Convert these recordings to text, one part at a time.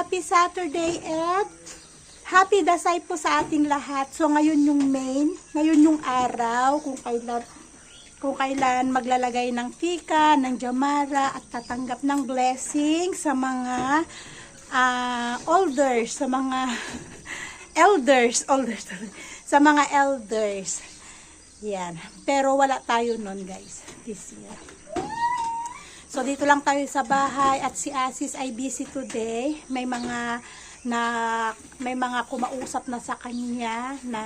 happy Saturday and happy dasay po sa ating lahat. So ngayon yung main, ngayon yung araw kung kailan kung kailan maglalagay ng tika, ng jamara at tatanggap ng blessing sa mga ah, elders, sa mga elders, elders, sa mga elders. Yan. Pero wala tayo nun guys, this year. So dito lang tayo sa bahay at si Asis ay busy today. May mga na may mga kumausap na sa kanya na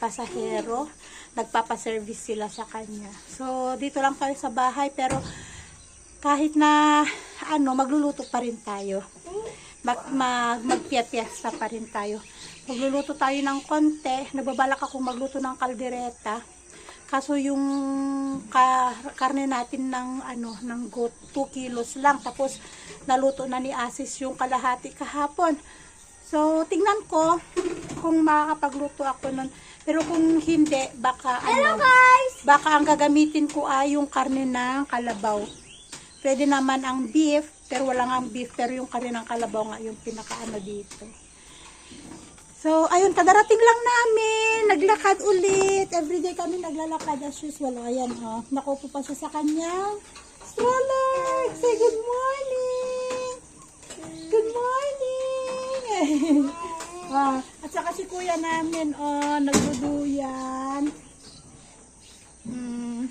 pasahero. Nagpapaservice sila sa kanya. So dito lang tayo sa bahay pero kahit na ano magluluto pa rin tayo. Mag, mag magpiyapiesta pa rin tayo. Magluluto tayo ng konti. Nababalak akong magluto ng kaldereta. Kaso yung ka, karne natin ng ano ng goat 2 kilos lang tapos naluto na ni Asis yung kalahati kahapon. So tingnan ko kung makakapagluto ako nun. Pero kung hindi baka ano baka ang gagamitin ko ay yung karne ng kalabaw. Pwede naman ang beef pero wala nga ang beef pero yung karne ng kalabaw nga yung pinakaano dito. So, ayun, kadarating lang namin. Naglakad ulit. Everyday kami naglalakad as usual. Ayan, oh. Nakupo pa siya sa kanyang stroller. Say good morning. Good morning. ah, at saka si kuya namin, oh, nagduduyan. Hmm.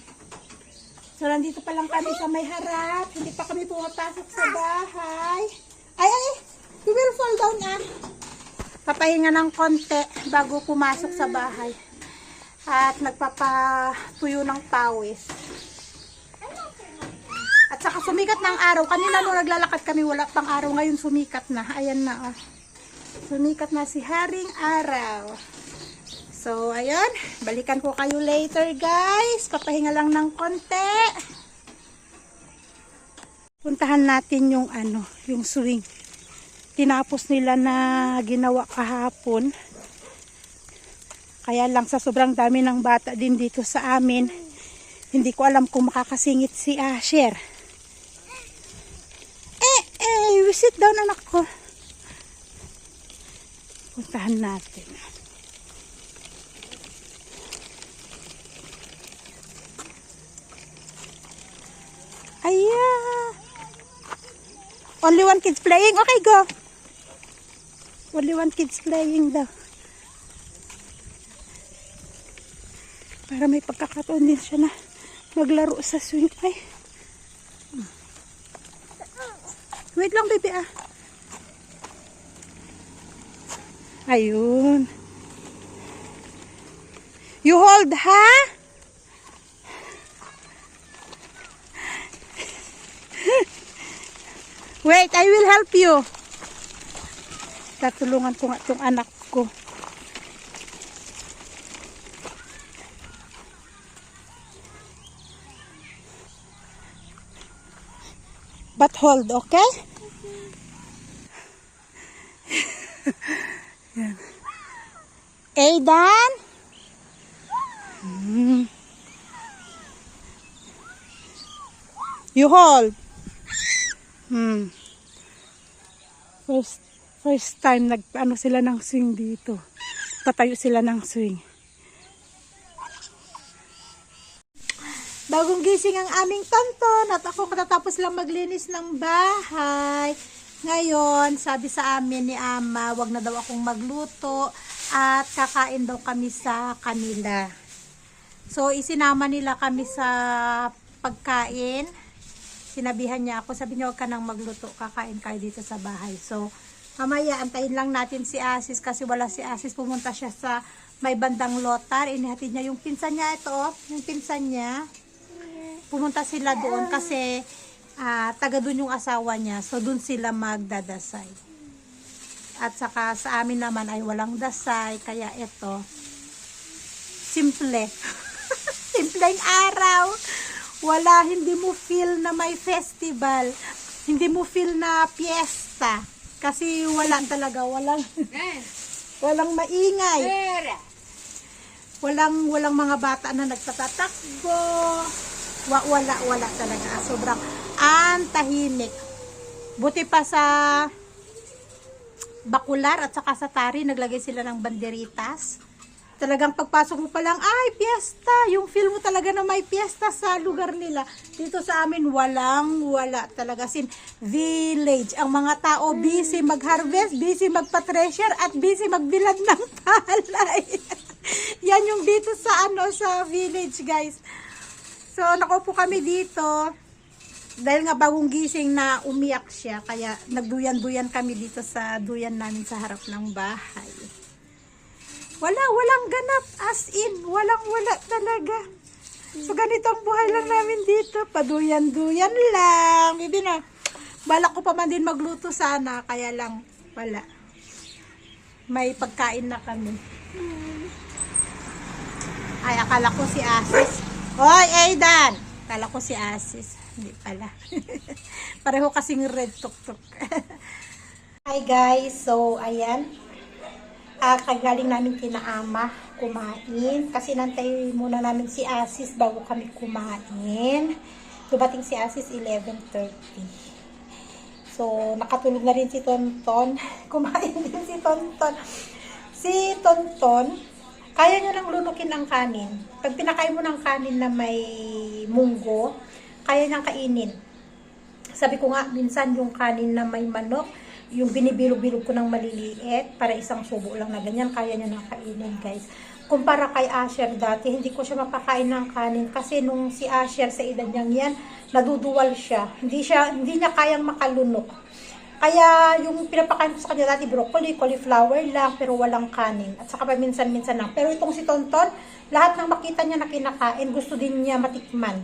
So, nandito pa lang kami sa may harap. Hindi pa kami pumapasok sa bahay. Ay, ay, you will fall down, ah papahinga ng konti bago pumasok sa bahay. At nagpapatuyo ng pawis. At saka sumikat ng araw. Kanina nung naglalakad kami, wala pang araw. Ngayon sumikat na. Ayan na. Oh. Sumikat na si Haring Araw. So, ayun. Balikan ko kayo later, guys. Papahinga lang ng konti. Puntahan natin yung ano, yung swing tinapos nila na ginawa kahapon. Kaya lang sa sobrang dami ng bata din dito sa amin, hindi ko alam kung makakasingit si Asher. Eh, eh, sit down anak ko. Puntahan natin. Ayan. Only one kid's playing. Okay, go. Only one kid's playing daw. Para may pagkakataon din siya na maglaro sa swing. Ay. Wait lang, baby, ah. Ayun. You hold, ha? Wait, I will help you. Tatulungan ko nga itong anak ko. But hold, okay? Yan. Aidan? Hmm. You hold. Hmm. First, first time nag ano sila ng swing dito. Tatayo sila ng swing. Bagong gising ang aming tonton at ako katatapos lang maglinis ng bahay. Ngayon, sabi sa amin ni Ama, wag na daw akong magluto at kakain daw kami sa kanila. So, isinama nila kami sa pagkain sinabihan niya ako, sabi niya, huwag ka nang magluto, kakain kayo dito sa bahay. So, mamaya, antayin lang natin si Asis kasi wala si Asis. Pumunta siya sa may bandang lotar. Inihatid niya yung pinsan niya, ito, oh, yung pinsan niya. Pumunta sila doon kasi ah, taga doon yung asawa niya. So, doon sila magdadasay. At saka sa amin naman ay walang dasay, kaya ito, simple. Simpleng araw wala, hindi mo feel na may festival. Hindi mo feel na piyesta. Kasi wala talaga, walang, walang maingay. Walang, walang mga bata na nagtatatakbo. Wa, wala, wala talaga. Sobrang antahimik. Buti pa sa bakular at saka sa tari, naglagay sila ng banderitas. Talagang pagpasok mo pa lang, ay, piyesta! Yung feel mo talaga na may piyesta sa lugar nila. Dito sa amin, walang wala talaga. Sin village. Ang mga tao busy mag-harvest, busy magpa-treasure, at busy magbilad ng palay. Yan yung dito sa ano sa village, guys. So, nakaupo kami dito. Dahil nga bagong gising na umiyak siya, kaya nagduyan-duyan kami dito sa duyan namin sa harap ng bahay. Wala, walang ganap. As in, walang wala talaga. So, ganito ang buhay lang namin dito. Paduyan-duyan lang. Bibi na, balak ko pa man din magluto sana, kaya lang, wala. May pagkain na kami. Ay, akala ko si Asis. Hoy, Aidan! Akala ko si Asis. Hindi pala. Pareho kasing red tuk-tuk. Hi guys, so ayan. Ah, kagaling namin kina ama kumain. Kasi nantay muna namin si Asis bago kami kumain. Dumating si Asis 11.30. So, nakatulog na rin si Tonton. Kumain din si Tonton. Si Tonton, kaya niya lang lunukin ang kanin. Pag pinakain mo ng kanin na may munggo, kaya niyang kainin. Sabi ko nga, minsan yung kanin na may manok, yung binibilog-bilog ko ng maliliit para isang subo lang na ganyan, kaya niya nang kainin, guys. Kumpara kay Asher dati, hindi ko siya mapakain ng kanin kasi nung si Asher sa edad niyang yan, naduduwal siya. Hindi siya hindi niya kayang makalunok. Kaya yung pinapakain ko sa kanya dati broccoli, cauliflower lang pero walang kanin. At saka paminsan-minsan lang. Pero itong si Tonton, lahat ng makita niya na kinakain, gusto din niya matikman.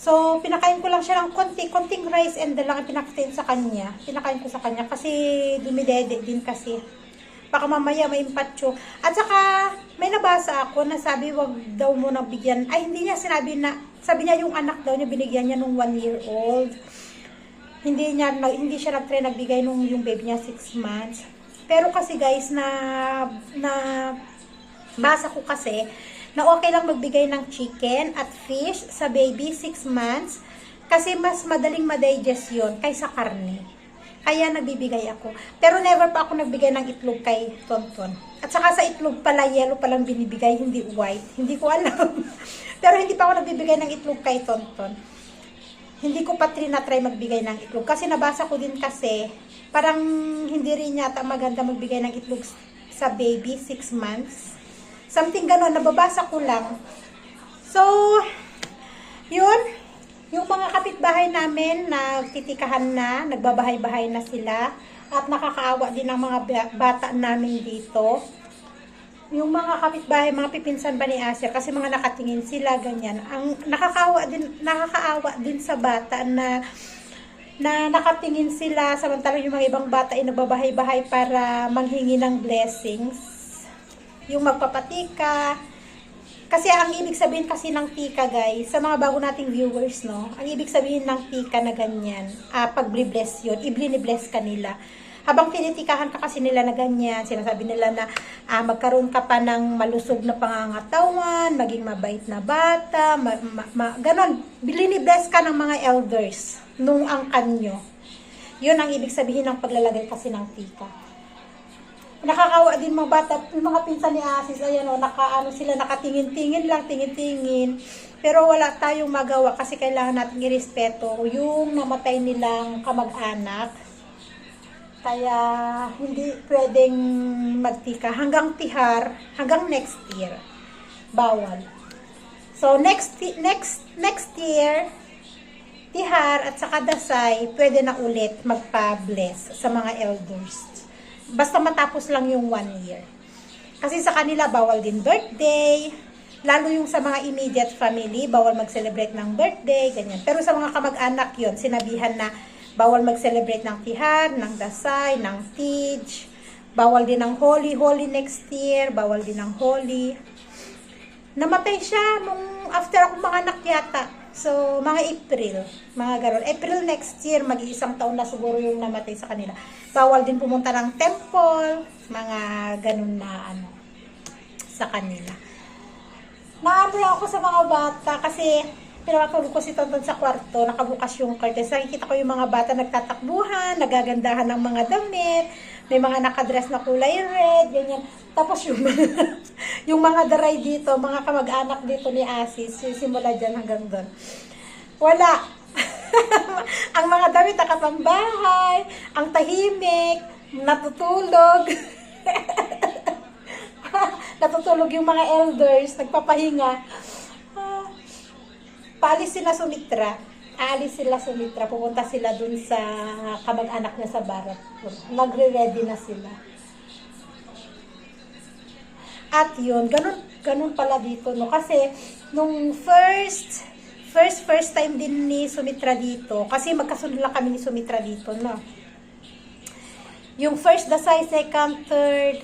So, pinakain ko lang siya ng konti, konting rice and lang ang pinakain sa kanya. Pinakain ko sa kanya kasi dumidede din kasi. Baka mamaya may impatyo. At saka, may nabasa ako na sabi wag daw mo nang bigyan. Ay, hindi niya sinabi na, sabi niya yung anak daw niya binigyan niya nung one year old. Hindi niya, hindi siya nag-try nagbigay nung yung baby niya six months. Pero kasi guys, na, na, basa ko kasi, na okay lang magbigay ng chicken at fish sa baby 6 months kasi mas madaling ma-digest yun kaysa karne. Kaya nagbibigay ako. Pero never pa ako nagbigay ng itlog kay Tonton. At saka sa itlog pala, yellow palang binibigay, hindi white. Hindi ko alam. Pero hindi pa ako nagbibigay ng itlog kay Tonton. Hindi ko pa trinatry magbigay ng itlog. Kasi nabasa ko din kasi, parang hindi rin yata maganda magbigay ng itlog sa baby, 6 months. Something ganon, nababasa ko lang. So, yun, yung mga kapitbahay namin, nagtitikahan na, nagbabahay-bahay na sila, at nakakaawa din ang mga ba- bata namin dito. Yung mga kapitbahay, mga pipinsan ba ni Asia, kasi mga nakatingin sila, ganyan. Ang nakakaawa din, nakakaawa din sa bata na na nakatingin sila samantalang yung mga ibang bata ay nagbabahay-bahay para manghingi ng blessings yung magpapatika. Kasi ang ibig sabihin kasi ng tika guys, sa mga bago nating viewers, no, ang ibig sabihin ng tika na ganyan, ah, pag bless yun, i-bless kanila. Habang tinitikahan ka kasi nila na ganyan, sinasabi nila na ah, magkaroon ka pa ng malusog na pangangatawan, maging mabait na bata, ma, ma, ma- ganon. Bless ka ng mga elders nung angkan nyo. Yun ang ibig sabihin ng paglalagay kasi ng tika nakakawa din mga bata, yung mga pinsan ni Asis, ayan o, naka, ano sila, nakatingin-tingin lang, tingin-tingin. Pero wala tayong magawa kasi kailangan natin irespeto yung namatay nilang kamag-anak. Kaya hindi pwedeng magtika hanggang tihar, hanggang next year. Bawal. So next next next year, tihar at saka dasay, pwede na ulit magpa-bless sa mga elders. Basta matapos lang yung one year. Kasi sa kanila, bawal din birthday. Lalo yung sa mga immediate family, bawal mag-celebrate ng birthday, ganyan. Pero sa mga kamag-anak yon sinabihan na bawal mag-celebrate ng tihar, ng dasay, ng tej. Bawal din ng holy, holy next year, bawal din ng holy. Namatay siya nung after ako mga anak yata. So, mga April, mga garon. April next year, mag-iisang taon na siguro yung namatay sa kanila. Bawal din pumunta ng temple, mga ganun na ano, sa kanila. Naano ako sa mga bata kasi pinapatulog ko si Tonton sa kwarto, nakabukas yung curtains. Nakikita ko yung mga bata nagtatakbuhan, nagagandahan ng mga damit, may mga nakadress na kulay red, ganyan. Tapos yung yung mga daray dito, mga kamag-anak dito ni Asis, simula dyan hanggang doon. Wala. ang mga damit nakapambahay, ang tahimik, natutulog. natutulog yung mga elders, nagpapahinga. Paalis sila Sumitra. Aalis sila Sumitra. Pupunta sila dun sa kamag-anak niya sa barat. Nagre-ready na sila. At yun, ganun, ganun pala dito, no? Kasi, nung first, first, first time din ni Sumitra dito, kasi magkasunod lang kami ni Sumitra dito, no? Yung first dasay, second, third,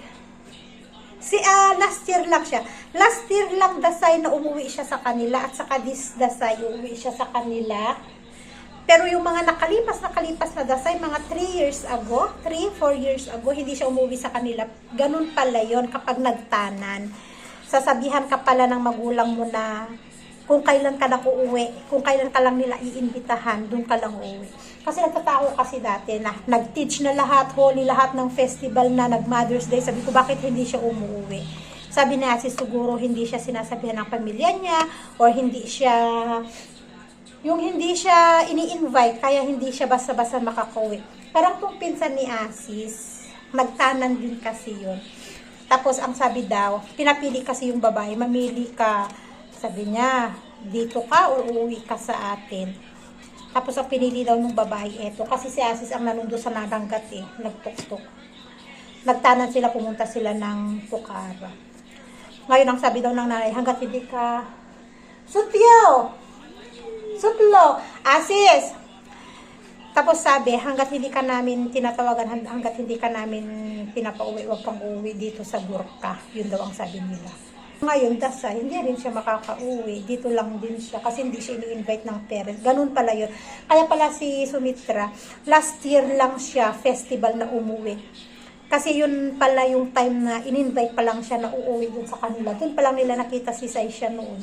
si ah last year lang siya. Last year lang dasay na umuwi siya sa kanila at saka this dasay umuwi siya sa kanila. Pero yung mga nakalipas, nakalipas na dasay, mga 3 years ago, 3, 4 years ago, hindi siya umuwi sa kanila. Ganun pala yon kapag nagtanan. Sasabihan ka pala ng magulang mo na kung kailan ka lang uuwi, kung kailan ka lang nila iimbitahan, doon ka lang uuwi. Kasi nagtatao kasi dati na nag-teach na lahat, holy lahat ng festival na nag-Mother's Day. Sabi ko, bakit hindi siya umuwi? Sabi na si siguro hindi siya sinasabihan ng pamilya niya or hindi siya yung hindi siya ini-invite, kaya hindi siya basta-basta makakauwi. Parang kung pinsan ni Asis, nagtanan din kasi yun. Tapos, ang sabi daw, pinapili kasi yung babae, mamili ka, sabi niya, dito ka o uuwi ka sa atin. Tapos, ang pinili daw ng babae, eto. Kasi si Asis ang nanundo sa nadanggat eh, nagtuktok. Nagtanan sila, pumunta sila ng Pukara. Ngayon, ang sabi daw ng nanay, hanggat hindi ka, Sutyo! Sutlo, Asis. Tapos sabi, hanggat hindi ka namin tinatawagan, hang- hanggat hindi ka namin pinapauwi, wag kang uuwi dito sa Burka. Yun daw ang sabi nila. Ngayon, dasa, hindi rin siya makakauwi. Dito lang din siya kasi hindi siya ini-invite ng parents. Ganun pala yun. Kaya pala si Sumitra, last year lang siya festival na umuwi. Kasi yun pala yung time na in-invite pa lang siya na uuwi dun sa kanila. Doon pa lang nila nakita si Saisha noon.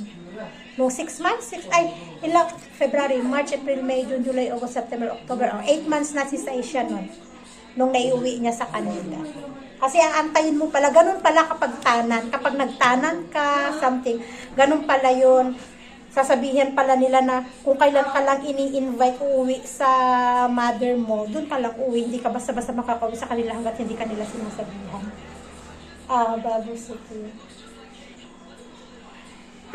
Noong 6 months, six, ay, ilang, February, March, April, May, June, July, August, September, October, 8 months na si Saisha noon. Nung naiuwi niya sa kanila. Kasi ang antayin mo pala, ganun pala kapag tanan. Kapag nagtanan ka, something, ganun pala yun. Sasabihin pala nila na kung kailan ka lang ini-invite uuwi sa mother mo, dun ka lang uwi. Hindi ka basta-basta makakauwi sa kanila hanggat hindi ka nila sinasabihan. Ah, bago sige.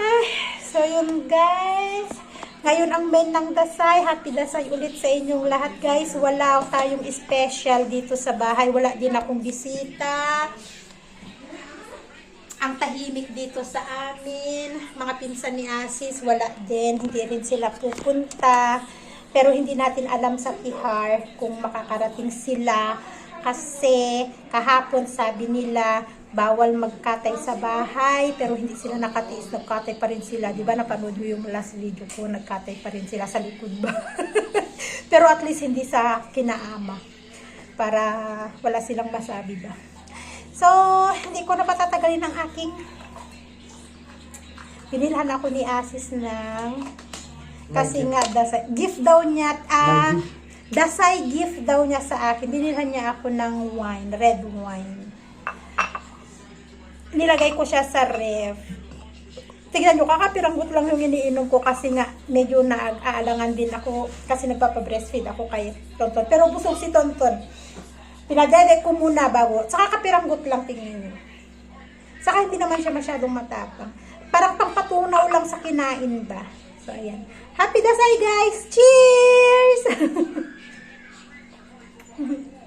Ay, so yun guys. Ngayon ang main ng Dasay. Happy Dasay ulit sa inyong lahat guys. Wala tayong special dito sa bahay. Wala din akong bisita. Ang tahimik dito sa amin. Mga pinsan ni Asis, wala din. Hindi rin sila pupunta. Pero hindi natin alam sa Tihar kung makakarating sila. Kasi kahapon sabi nila, bawal magkatay sa bahay, pero hindi sila nakatiis, nagkatay pa rin sila. Di ba napanood mo yung last video ko, nagkatay pa rin sila sa likod ba? pero at least hindi sa kinaama. Para wala silang masabi ba. So, hindi ko na patatagalin ang aking binilhan ako ni Asis ng kasi nga dasay, gift daw niya ah dasay gift daw niya sa akin binilhan niya ako ng wine red wine nilagay ko siya sa ref. Tignan nyo kakapiranggot lang yung iniinom ko kasi nga medyo naaalangan din ako kasi nagpapa-breastfeed ako kay Tonton. Pero busog si Tonton. Pinadede ko muna bago. Saka kapiranggot lang tingin nyo. Saka hindi naman siya masyadong matapang. Parang pangpatunaw lang sa kinain ba? So ayan. Happy dasay guys! Cheers!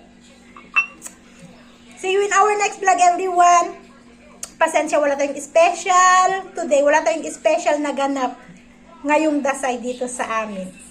See you in our next vlog everyone pasensya wala tayong special today. Wala tayong special na ganap ngayong dasay dito sa amin